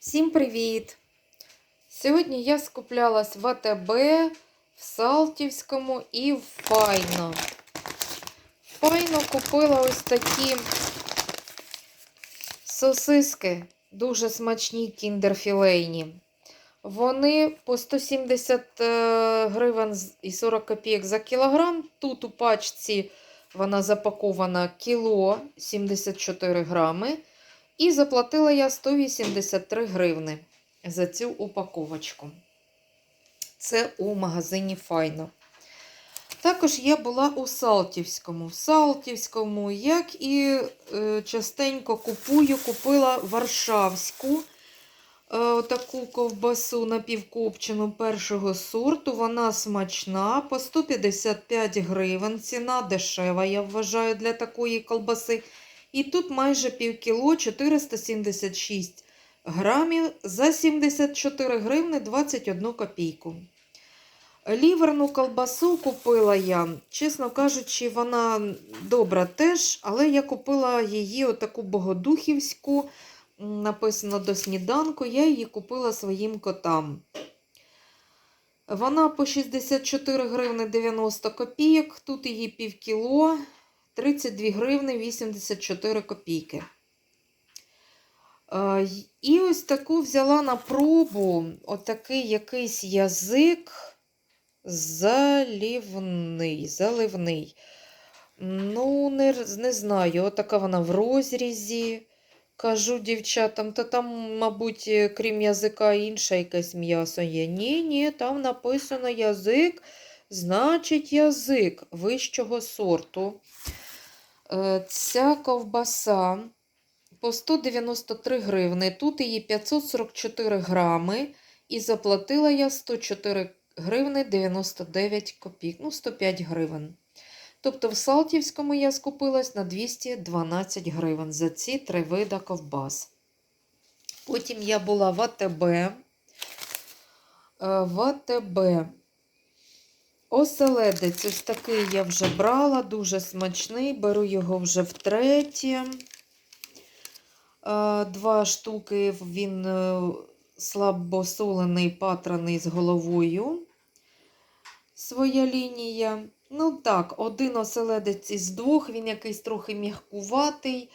Всім привіт! Сьогодні я скуплялась в АТБ, в Салтівському і в Файно. Файно купила ось такі сосиски, дуже смачні кіндерфілейні. Вони по 170 е, гривень і 40 копійок за кілограм. Тут у пачці вона запакована кіло 74 грами. І заплатила я 183 гривни за цю упаковочку. Це у магазині Файно. Також я була у Салтівському. В Салтівському, як і е, частенько купую, купила Варшавську е, таку ковбасу напівкопчену першого сорту. Вона смачна, по 155 гривень. Ціна дешева, я вважаю, для такої колбаси. І тут майже півкіло 476 грамів за 74 гривни 21 копійку. Ліверну колбасу купила я, чесно кажучи, вона добра теж, але я купила її отаку богодухівську, написано до сніданку, я її купила своїм котам. Вона по 64 гривни 90 копійок, тут її півкіло, 32 гривни 84 копійки. Е, І ось таку взяла на пробу отакий якийсь язик залівний, заливний. Ну, не, не знаю, отака вона в розрізі. Кажу дівчатам, та там, мабуть, е, крім язика, інше якесь м'ясо є. Ні, ні, там написано язик, значить язик вищого сорту. Е, Ця ковбаса по 193 гривни. Тут її 544 грами. І заплатила я 104 гривни 99 копійок. Ну, 105 гривень. Тобто в Салтівському я скупилась на 212 гривень за ці три вида ковбас. Потім я була в АТБ. Е, В АТБ. Оселедець, ось такий я вже брала, дуже смачний. Беру його вже втретє. Е, Два штуки, він е, слабосолений, патраний з головою. Своя лінія. Ну так, один оселедець із двох, він якийсь трохи м'якуватий, е,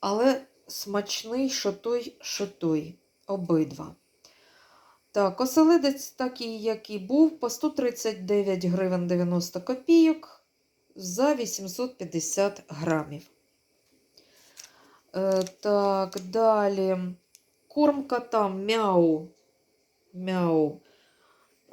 але смачний, що той, що той. Обидва. Так, оселедець такий, як і був, по 139 гривень 90 копійок за 850 грамів. Е, так, далі. Корм котам мяу. Мяу.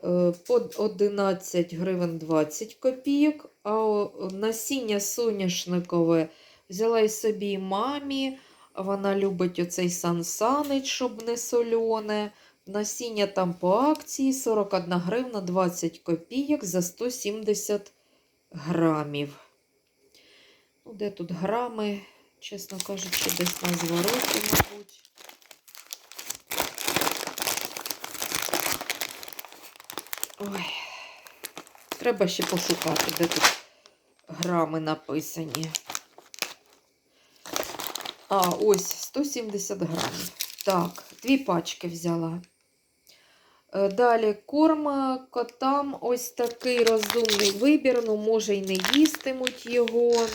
Е, по 11 гривень 20 копійок. А насіння соняшникове взяла й собі мамі. Вона любить оцей сансанич, щоб не солене. Насіння там по акції 41 гривна 20 копійок за 170 грамів. Ну, де тут грами? Чесно кажучи, десь на звороті, мабуть. Ой, треба ще пошукати, де тут грами написані. А, ось 170 грамів. Так, дві пачки взяла. Е, Далі корм е, котам ось такий розумний вибір. Ну, може, й не їстимуть його,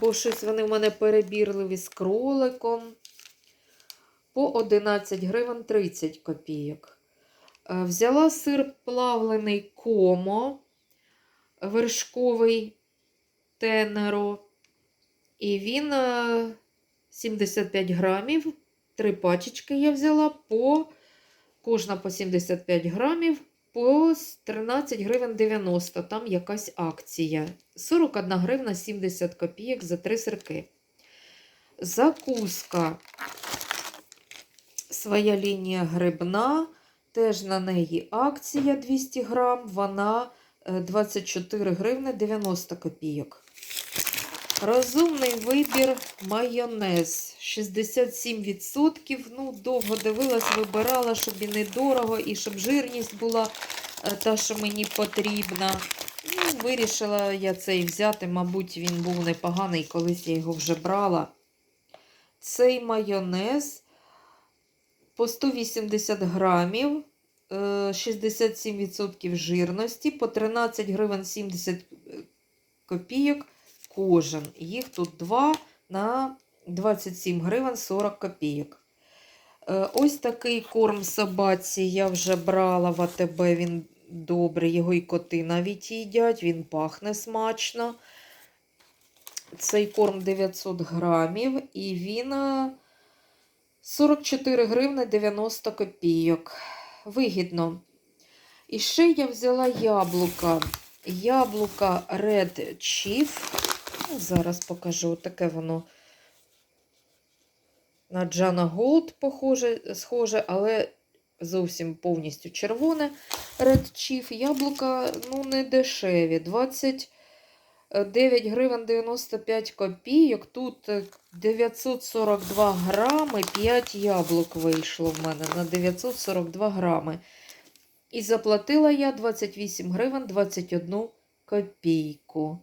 бо щось вони в мене перебірливі з кроликом. По 11 гривень 30 копійок. Е, Взяла сир плавлений комо, вершковий тенеро. І він е, 75 грамів. Три пачечки я взяла по кожна по 75 грамів по 13 гривень 90. Там якась акція. 41 гривна 70 копійок за три сирки. Закуска. Своя лінія грибна. Теж на неї акція 200 грам. Вона е, 24 гривни 90 копійок. Розумний вибір майонез 67%. Ну, довго дивилась, вибирала, щоб і недорого, і щоб жирність була е, та, що мені потрібна. Ну, вирішила я цей взяти, мабуть, він був непоганий, колись я його вже брала. Цей майонез по 180 грамів, е, 67% жирності, по 13 гривень 70 копійок кожен. Їх тут два на 27 гривень 40 копійок. Е, Ось такий корм собаці я вже брала в АТБ. Він добрий, його і коти навіть їдять, він пахне смачно. Цей корм 900 грамів і він е, 44 гривни 90 копійок. Вигідно. І ще я взяла яблука. Яблука Red Chief. Ну, Зараз покажу. Таке воно на Джана Голд похоже, схоже, але зовсім повністю червоне. Red Chief. Яблука ну, не дешеві. 29 гривень 95 копійок. Тут е, 942 грами. 5 яблук вийшло в мене на 942 грами. І заплатила я 28 гривень 21 копійку.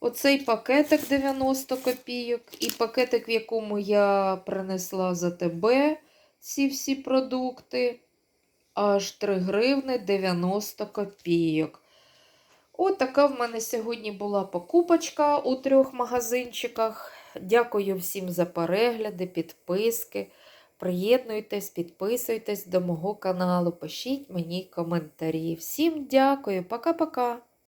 Оцей пакетик 90 копійок. І пакетик, в якому я принесла за тебе ці всі продукти. Аж 3 гривни 90 копійок. От така в мене сьогодні була покупочка у трьох магазинчиках. Дякую всім за перегляди, підписки. Приєднуйтесь, підписуйтесь до мого каналу, пишіть мені коментарі. Всім дякую, пока-пока!